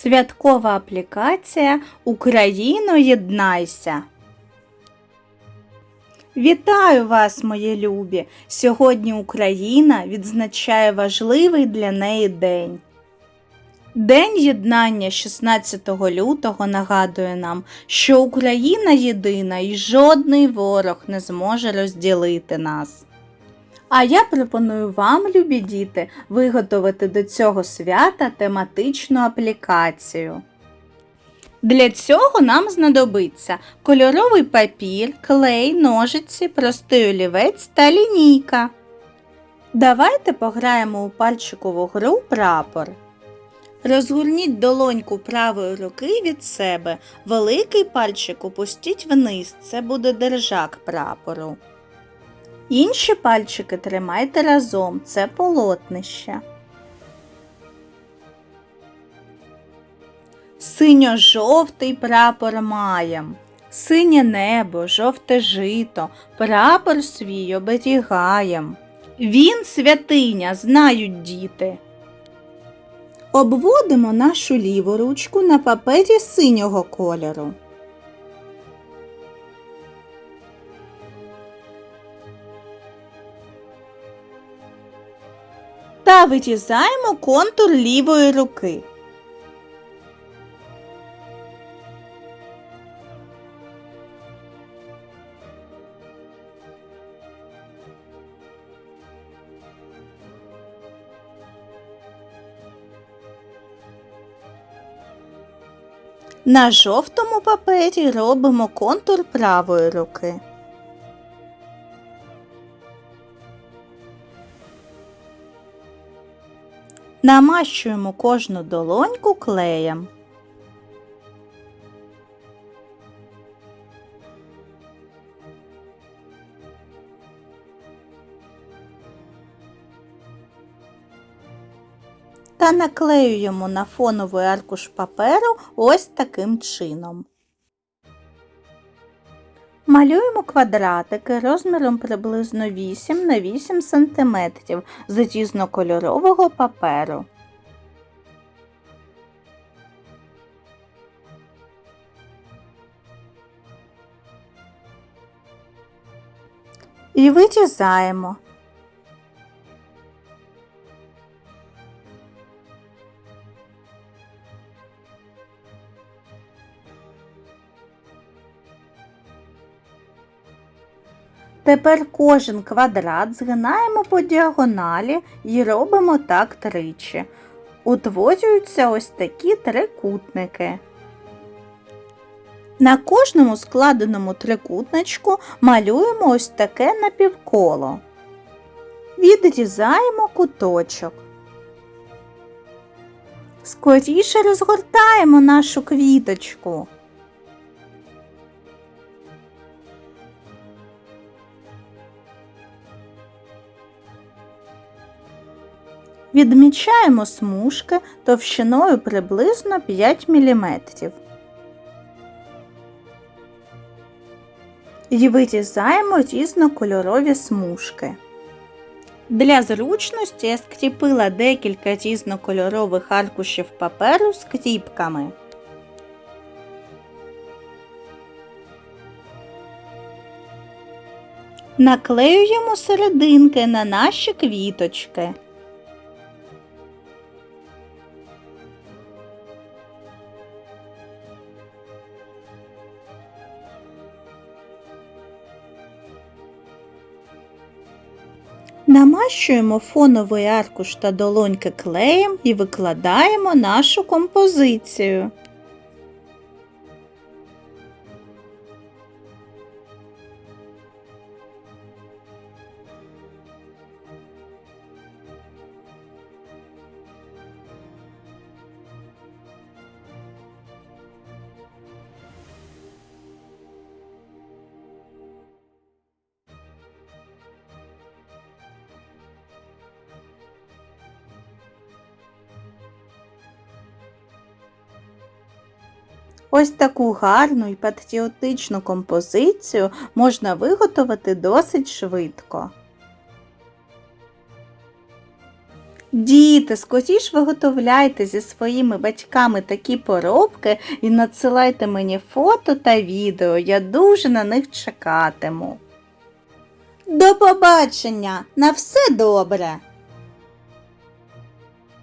Святкова аплікація Україно єднайся. Вітаю вас, мої любі! Сьогодні Україна відзначає важливий для неї день. День єднання 16 лютого нагадує нам, що Україна єдина і жодний ворог не зможе розділити нас. А я пропоную вам, любі діти, виготовити до цього свята тематичну аплікацію. Для цього нам знадобиться кольоровий папір, клей, ножиці, простий олівець та лінійка. Давайте пограємо у пальчикову гру прапор. Розгорніть долоньку правої руки від себе, великий пальчик опустіть вниз, це буде держак прапору. Інші пальчики тримайте разом, це полотнище. Синьо-жовтий прапор маєм. Синє небо, жовте жито, прапор свій оберігаєм. Він святиня, знають діти. Обводимо нашу ліву ручку на папері синього кольору. Та вирізаємо контур лівої руки. На жовтому папері робимо контур правої руки. Намащуємо кожну долоньку клеєм. Та наклеюємо на фоновий аркуш паперу ось таким чином. Малюємо квадратики розміром приблизно 8 на 8 см з різнокольорового паперу. І вирізаємо. Тепер кожен квадрат згинаємо по діагоналі і робимо так тричі. Утворюються ось такі трикутники. На кожному складеному трикутничку малюємо ось таке напівколо. Відрізаємо куточок. Скоріше розгортаємо нашу квіточку. Відмічаємо смужки товщиною приблизно 5 мм. І вирізаємо різнокольорові смужки. Для зручності я скріпила декілька різнокольорових аркушів паперу скріпками. Наклеюємо серединки на наші квіточки. Намащуємо фоновий аркуш та долоньки клеєм і викладаємо нашу композицію. Ось таку гарну і патріотичну композицію можна виготовити досить швидко. Діти, скоріш виготовляйте зі своїми батьками такі поробки і надсилайте мені фото та відео. Я дуже на них чекатиму. До побачення! На все добре!